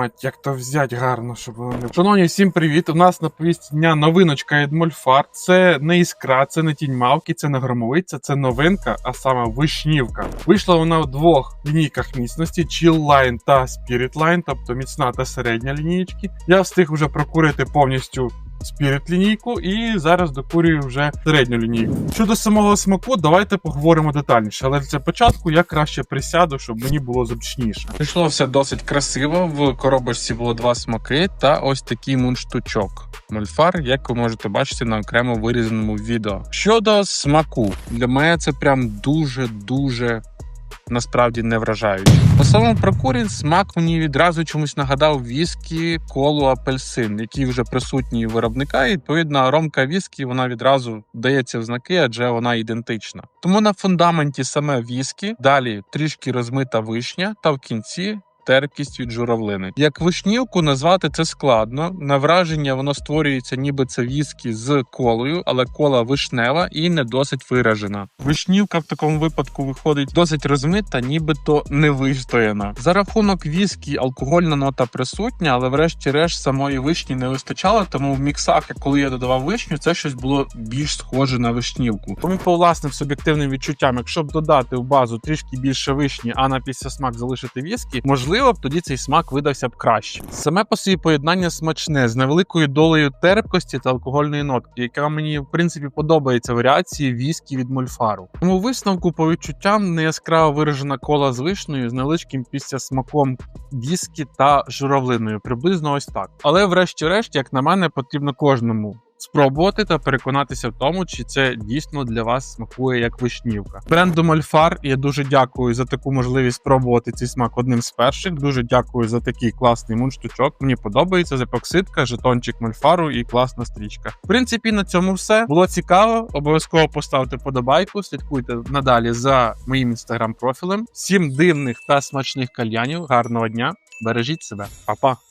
мать, як то взять гарно, щоб вони. Шановні, всім привіт! У нас на повість дня новиночка від. Це не іскра, це не тінь мавки, це не громовиця, це новинка, а саме вишнівка. Вийшла вона в двох лінійках міцності: Chill Line та Spirit Line, тобто міцна та середня лінійки. Я встиг вже прокурити повністю Spirit лінійку і зараз докурюю вже середню лінійку. Щодо самого смаку, давайте поговоримо детальніше. Але для початку я краще присяду, щоб мені було зручніше. Пішло все досить красиво. В коробочці було два смаки та ось такий мундштучок. Мольфар, як ви можете бачити на окремо вирізаному відео. Щодо смаку, для мене це прям дуже дуже. Насправді не вражаючи. По самому прокурі смак мені відразу чомусь нагадав віскі, колу, апельсин, які вже присутні виробника. І відповідно аромка віскі вона відразу дається в знаки, адже вона ідентична. Тому на фундаменті саме віскі, далі трішки розмита вишня, та в кінці терпкість від журавлини. Як вишнівку назвати це складно. На враження воно створюється, ніби це віскі з колою, але кола вишнева і не досить виражена. Вишнівка в такому випадку виходить досить розмита, нібито не вистояна. За рахунок віскі алкогольна нота присутня, але врешті-решт самої вишні не вистачало. Тому в міксах, коли я додавав вишню, це щось було більш схоже на вишнівку. Тому по власним суб'єктивним відчуттям, якщо б додати в базу трішки більше вишні, а на післясмак залишити віскі, можливо б тоді цей смак видався б краще. Саме по собі поєднання смачне з невеликою долею терпкості та алкогольної нотки, яка мені в принципі подобається варіації віскі від мольфару. Тому висновку по відчуттям не яскраво виражена кола з вишнею з невеличким післясмаком віскі та журавлиною, приблизно ось так. Але, врешті-решт, як на мене, потрібно кожному спробувати та переконатися в тому, чи це дійсно для вас смакує як вишнівка. Бренду Мольфар я дуже дякую за таку можливість спробувати цей смак одним з перших. Дуже дякую за такий класний мундштучок. Мені подобається запокситка, жетончик Мольфару і класна стрічка. В принципі, на цьому все було цікаво. Обов'язково поставте подобайку. Слідкуйте надалі за моїм інстаграм профілем. Всім дивних та смачних кальянів. Гарного дня! Бережіть себе, Па-па!